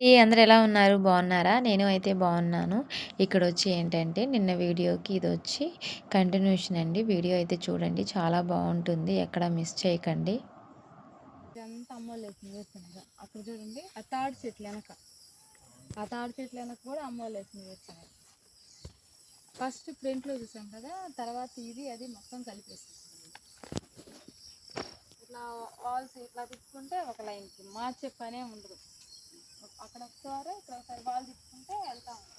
ఈ అందరు ఎలా ఉన్నారు? బాగున్నారా? నేను అయితే బాగున్నాను. ఇక్కడ వచ్చి ఏంటంటే నిన్న వీడియోకి ఇది వచ్చి కంటిన్యూషన్ అండి. వీడియో అయితే చూడండి. చాలా బాగుంటుంది. ఎక్కడ మిస్ చేయకండి. ఇదంతా అక్కడ చూడండి. ఆ తాడి చెట్లు వెనక. ఆ తాడి చెట్లు వెనక కూడా అమ్మోళ్ళు వేసింది వేరుశనగ ఫస్ట్ ప్రింట్లో చూసాం కదా. తర్వాత ఇది అది మొత్తం కలిపేసి ఇట్లా వాల్స్ ఇట్లా తిప్పుకుంటే ఒక లైన్కి మార్చే పనే ఉండదు. అక్కడ ఒకసారి ఇక్కడ ఒకసారి వాల్ తిప్పుకుంటే వెళ్తా ఉంటుంది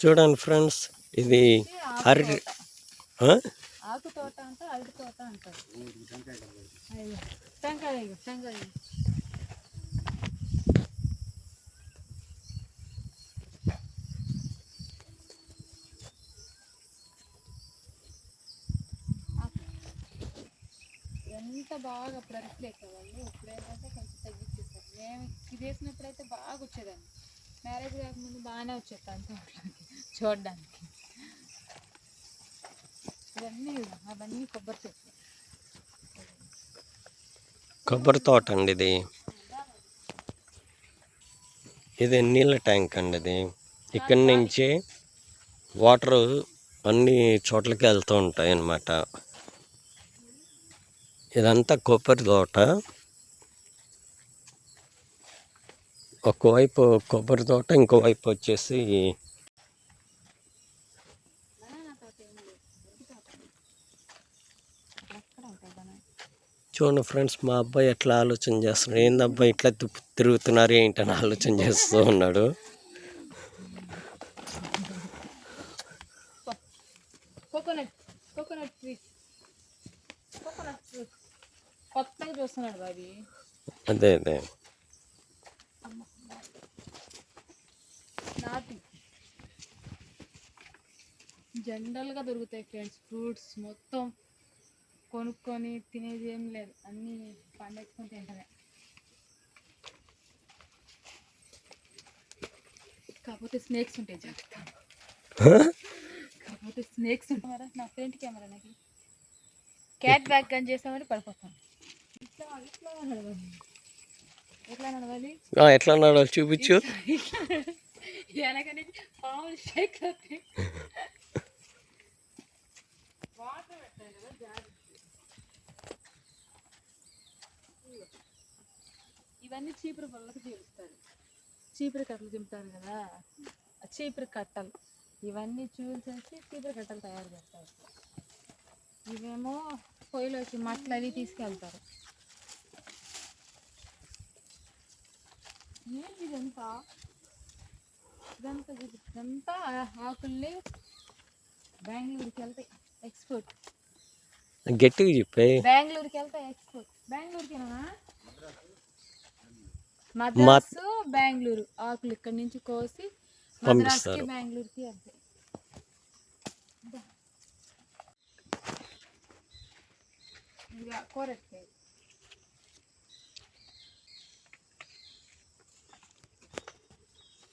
చూడండి ఫ్రెండ్స్ ఇది ఆకు అరటి తోట. ఆ? ఆకు తోట అంటే అరటి తోట అంటారు టెంకాయ టెంకాయ ఎంత బాగా ప్రతిలేక వాళ్ళు ఇప్పుడు ఏంటంటే కొంచెం తగ్గించేస్తారు మేము ఇది వేసినప్పుడైతే బాగా వచ్చేదాన్ని. మ్యారేజ్ కాకముందు బాగానే వచ్చేది అంతా చూడడానికి. ఇవన్నీ అవన్నీ కొబ్బరి చెట్లు. కొబ్బరి తోట అండి ఇది. ఇది నీళ్ళ ట్యాంక్ అండి ఇది. ఇక్కడి నుంచి వాటర్ అన్ని చోట్లకి వెళ్తూ ఉంటాయి అన్నమాట ఇదంతా కొబ్బరి తోట. ఒకవైపు కొబ్బరి తోట ఇంకోవైపు వచ్చేసి చూడండి ఫ్రెండ్స్ మా అబ్బాయి ఎట్లా ఆలోచన చేస్తున్నాడు. ఏందబ్బా ఇట్లా తిప్పు- తిరుగుతున్నారు ఏంటని ఆలోచన చేస్తూ ఉన్నాడు. కోకోనట్ కోకోనట్ కోకోనట్ ట్రీ కొత్తగా చూస్తున్నాడు బాబీ. అదే అదే. నాటి. జనరల్గా దొరుకుతాయి ఫ్రెండ్స్ ఫ్రూట్స్ మొత్తం కొనుక్కొని తినేది ఏం లేదు. అన్నీ పండించుకొని తింటమే కాకపోతే స్నేక్స్ ఉంటాయి జాగ్రత్త. కాకపోతే స్నేక్స్ ఉంటాయి. నా ఫ్రంట్ కెమెరా నాకు. క్యాట్ పడిపోతాను ఇట్లా ఇట్లా నడవాలి. ఎట్లా నడవాలి? ఎట్లా ఉన్నాడో చూపించు. వెనక నుంచి పాములు షేక్ అవుతాయి. వాటర్ పెట్టాలి కదా జాగ్రత్త. ఇదిగో. ఇవన్నీ చీపురు పళ్ళకి చీలుస్తారు చీపురు కట్టలు చింపుతారు కదా. చీపురు కట్టలు. ఇవన్నీ చూసేసి చీపురు కట్టలు తయారు చేస్తారు. ఇవేమో పొయ్యిలోకి మట్టలు అవి తీసుకెళ్తారు. ఏంటి ఇదంతా? ఇదంతా ఇదంతా ఆకుల్ని బెంగళూరుకి వెళ్తాయి ఎక్స్పోర్ట్. గట్టిగా చెప్పే. బెంగళూరుకి వెళ్తాయి ఎక్స్పోర్ట్. బెంగళూరుకేనా? మద్రాసు బెంగళూరు. ఆకులు ఇక్కడ నుంచి కోసి మద్రాసుకి. బెంగళూరుకి వెళ్తాయి ఇక కూరట్కాయ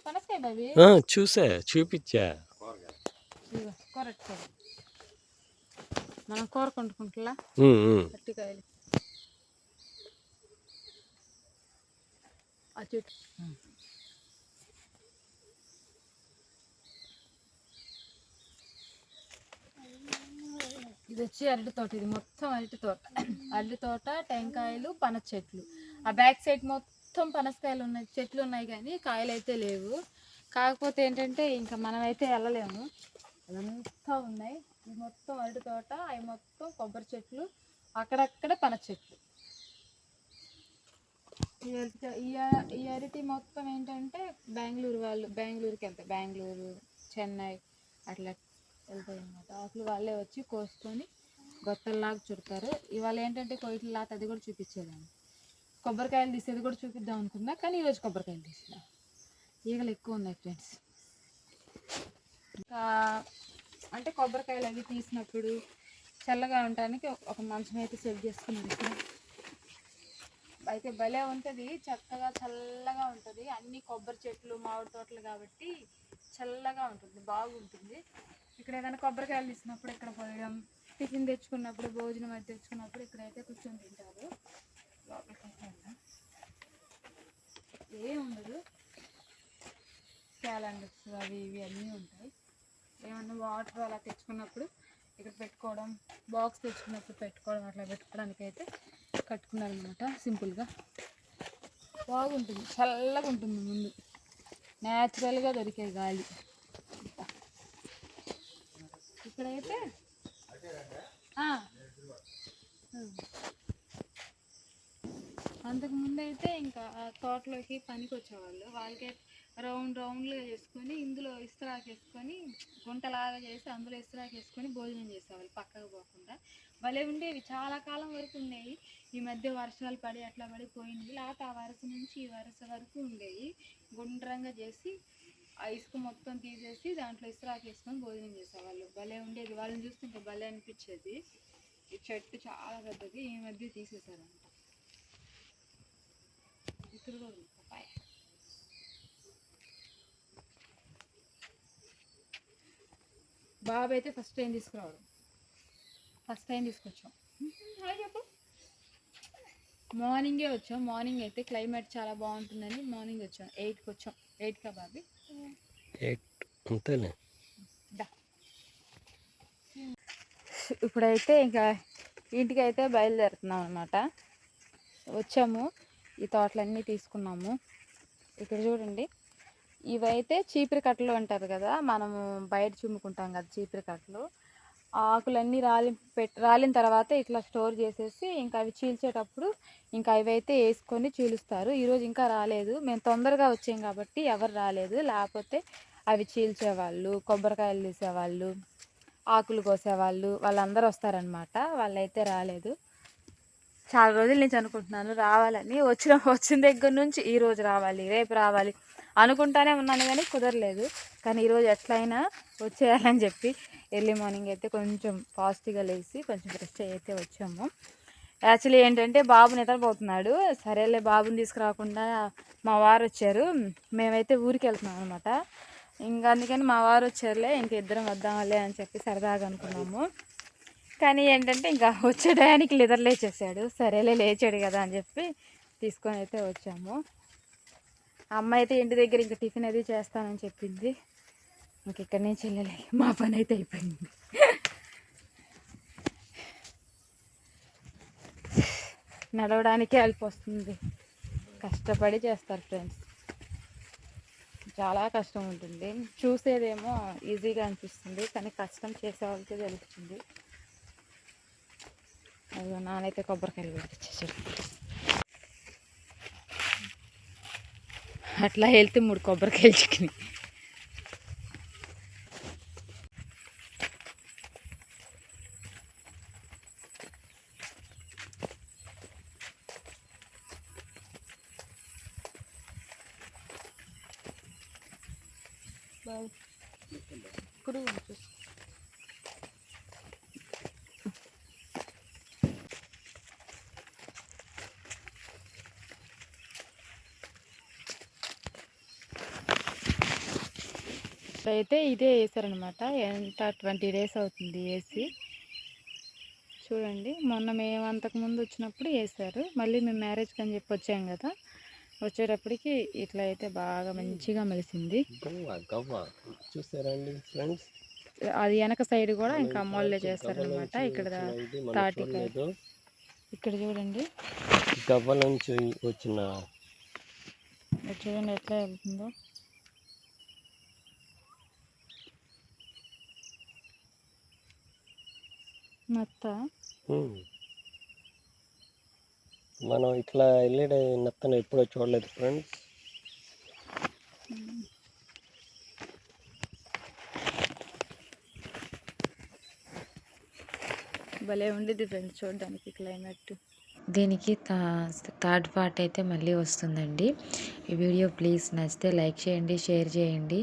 పనసకాయ బాబీ? ఆ, చూసా చూపించా. కూరట్కాయ మనం కూర. అరటికాయలు ఆ చెట్టు ఇది వచ్చి అరటి తోట ఇది మొత్తం అరటి తోట. అరటి తోట టెంకాయలు పనస చెట్లు. ఆ బ్యాక్ సైడ్ మొత్తం పనసకాయలు ఉన్నాయి చెట్లు ఉన్నాయి కానీ కాయలు అయితే లేవు. కాకపోతే ఏంటంటే ఇంకా మనమైతే వెళ్ళలేము. అదంతా ఉన్నాయి. ఇది మొత్తం అరటి తోట అవి మొత్తం కొబ్బరి చెట్లు అక్కడక్కడ పనస చెట్లు. ఈ అరటి- ఈ అరటి మొత్తం ఏంటంటే బెంగళూరు వాళ్ళు బెంగళూరుకి వెళ్తాయి బెంగళూరు చెన్నై అట్లా వెళ్తాయి అన్నమాట ఆకులు వాళ్ళే వచ్చి కోసుకొని గొత్తల్లాగా చుడతారు ఇవాళ ఏంటంటే కొయ్యల లాత అది కూడా చూపించేదాన్ని. కొబ్బరికాయలు తీసేది కూడా చూపిద్దాం అనుకున్నా కానీ ఈరోజు కొబ్బరికాయలు తీసినా. ఈగలు ఎక్కువ ఉన్నాయి ఫ్రెండ్స్. ఇంకా అంటే కొబ్బరికాయలు అవి తీసినప్పుడు చల్లగా ఉండటానికి ఒక మంచం అయితే సెట్ చేసుకున్నాను ఇక్కడ. అయితే భలే ఉంటుంది చక్కగా చల్లగా ఉంటుంది. అన్ని కొబ్బరి చెట్లు మామిడి తోటలు కాబట్టి చల్లగా ఉంటుంది బాగుంటుంది. ఇక్కడ ఏదైనా కొబ్బరికాయలు తీసినప్పుడు ఇక్కడ పోయడం టిఫిన్ తెచ్చుకున్నప్పుడు భోజనం అది తెచ్చుకున్నప్పుడు ఇక్కడైతే కూర్చొని తింటారు. లోపలికి ఏం ఉండదు క్యాలెండర్స్ అవి ఇవి అన్నీ ఉంటాయి. ఏమన్నా వాటర్ అలా తెచ్చుకున్నప్పుడు ఇక్కడ పెట్టుకోవడం బాక్స్ తెచ్చుకున్నప్పుడు పెట్టుకోవడం అట్లా పెట్టుకోవడానికి అయితే కట్టుకున్నారనమాట సింపుల్గా. బాగుంటుంది. చల్లగా ఉంటుంది ముందు. న్యాచురల్గా దొరికే గాలి. ఇక్కడైతే అంతకు ముందైతే అయితే ఇంకా తోటలోకి పనికి వచ్చేవాళ్ళు వాళ్ళకి రౌండ్ రౌండ్లుగా చేసుకొని ఇందులో ఇస్త్రాక్ వేసుకొని గుంటలాగా చేసి అందులో ఇస్త్రాక్ వేసుకొని భోజనం చేసేవాళ్ళు పక్కకు పోకుండా. భలే ఉండేవి. చాలా కాలం వరకు ఉండేవి. ఈ మధ్య వర్షాలు పడి అట్లా పడి పోయింది. లేకపోతే ఆ వరుస నుంచి ఈ వరుస వరకు ఉండేవి. గుండ్రంగా చేసి ఆ ఇసుక మొత్తం తీసేసి దాంట్లో ఇస్త్రాక్ వేసుకొని భోజనం చేసేవాళ్ళు. భలే ఉండేది. వాళ్ళని చూస్తే ఇంకా భలే అనిపించేది. ఈ చెట్టు చాలా పెద్దది. ఈ మధ్య ఇక్కడ కూడా పపాయ బాబు అయితే ఫస్ట్ టైం తీసుకురావడం. ఫస్ట్ టైం తీసుకొచ్చాం. హాయ్ చెప్పు. మార్నింగే వచ్చాం. మార్నింగ్ అయితే క్లైమేట్ చాలా బాగుంటుందని మార్నింగ్ వచ్చాం. ఎయిట్కి వచ్చాం. ఎయిట్కా బాబీ? అంతేలే. ఇప్పుడైతే ఇంకా ఇంటికి అయితే బయలుదేరుతున్నాం అనమాట వచ్చాము ఈ తోటలన్నీ తీసుకున్నాము. ఇక్కడ చూడండి ఇవైతే చీపిరి కట్టలు అంటారు కదా మనము బయట చుమ్ముకుంటాం కదా చీపిరి కట్టలు. ఆకులన్నీ రాలి పెట్ రాలిన తర్వాత ఇట్లా స్టోర్ చేసేసి ఇంకా అవి చీల్చేటప్పుడు ఇంకా అవి అయితే వేసుకొని చీలుస్తారు. ఈరోజు ఇంకా రాలేదు. మేము తొందరగా వచ్చాం కాబట్టి ఎవరు రాలేదు. లేకపోతే అవి చీల్చేవాళ్ళు కొబ్బరికాయలు తీసేవాళ్ళు ఆకులు కోసేవాళ్ళు వాళ్ళందరూ వస్తారనమాట వాళ్ళైతే రాలేదు. చాలా రోజుల నుంచి అనుకుంటున్నాను. రావాలని. వచ్చిన వచ్చిన దగ్గర నుంచి ఈ రోజు రావాలి. రేపు రావాలి. అనుకుంటానే ఉన్నాను కానీ కుదరలేదు. కానీ ఈరోజు ఎట్లయినా వచ్చేయాలని చెప్పి ఎర్లీ మార్నింగ్ అయితే కొంచెం ఫాస్ట్గా లేచి కొంచెం ఫ్రెష్ అయితే వచ్చాము. యాక్చువల్లీ ఏంటంటే బాబు నిద్రపోతున్నాడు. సరేలే బాబుని తీసుకురాకుండా మా వారు వచ్చారు. మేమైతే ఊరికి వెళ్తున్నాం అనమాట ఇంకా అందుకని మా వారు వచ్చారులే ఇంక ఇద్దరం వద్దాంలే అని చెప్పి సరదాగా అనుకున్నాము. కానీ ఏంటంటే ఇంకా వచ్చే టయానికి నిద్ర లేచేసాడు. సరేలే లేచాడు కదా అని చెప్పి తీసుకొని అయితే వచ్చాము. అమ్మ అయితే ఇంటి దగ్గర ఇంకా టిఫిన్ అది చేస్తానని చెప్పింది. ఇంక ఇక్కడి నుంచి వెళ్ళలే. మా పని అయితే అయిపోయింది. నడవడానికే అల్పి వస్తుంది కష్టపడి చేస్తారు ఫ్రెండ్స్. చాలా కష్టం ఉంటుంది. చూసేదేమో ఈజీగా అనిపిస్తుంది కానీ కష్టం చేసేవాళ్ళకే తెలుస్తుంది. అదిగో నానైతే కొబ్బరికాయలు పెట్టించేసాడు అట్లా వెళ్తే మూడు కొబ్బరికాయలు చిక్కినాయి బాగు అయితే ఇదే వేసారనమాట ఎంత? ట్వంటీ డేస్ అవుతుంది వేసి. చూడండి మొన్న మేము అంతకు ముందు వచ్చినప్పుడు వేసారు. మళ్ళీ మేము మ్యారేజ్కి అని చెప్పి వచ్చాం కదా. వచ్చేటప్పటికి ఇట్లా అయితే బాగా మంచిగా మెలిసింది. గవ్వ గవ్వ. చూసారా అండి ఫ్రెండ్స్? అది వెనక సైడ్ కూడా ఇంకా అమ్మోళ్ళే చేస్తారనమాట ఇక్కడ తాటికాయ ఇక్కడ చూడండి. గవ్వ నుంచి వచ్చిన చూడండి ఎట్లా వెళ్తుందో. నత్త. మనం ఇట్లా వెళ్ళే నత్తను ఎప్పుడో చూడలేదు ఫ్రెండ్స్. భలే ఉండిద్ది ఫ్రెండ్స్ చూడడానికి క్లైమేట్. దీనికి తా థర్డ్ పార్ట్ అయితే మళ్ళీ వస్తుందండి. ఈ వీడియో ప్లీజ్ నచ్చితే లైక్ చేయండి షేర్ చేయండి.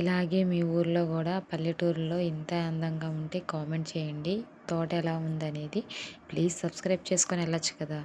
ఇలాగే మీ ఊర్లో కూడా పల్లెటూరులో ఇంత అందంగా ఉంటే కామెంట్ చేయండి. తోట ఎలా ఉందనేది. ప్లీజ్ సబ్స్క్రైబ్ చేసుకొని వెళ్ళొచ్చు కదా.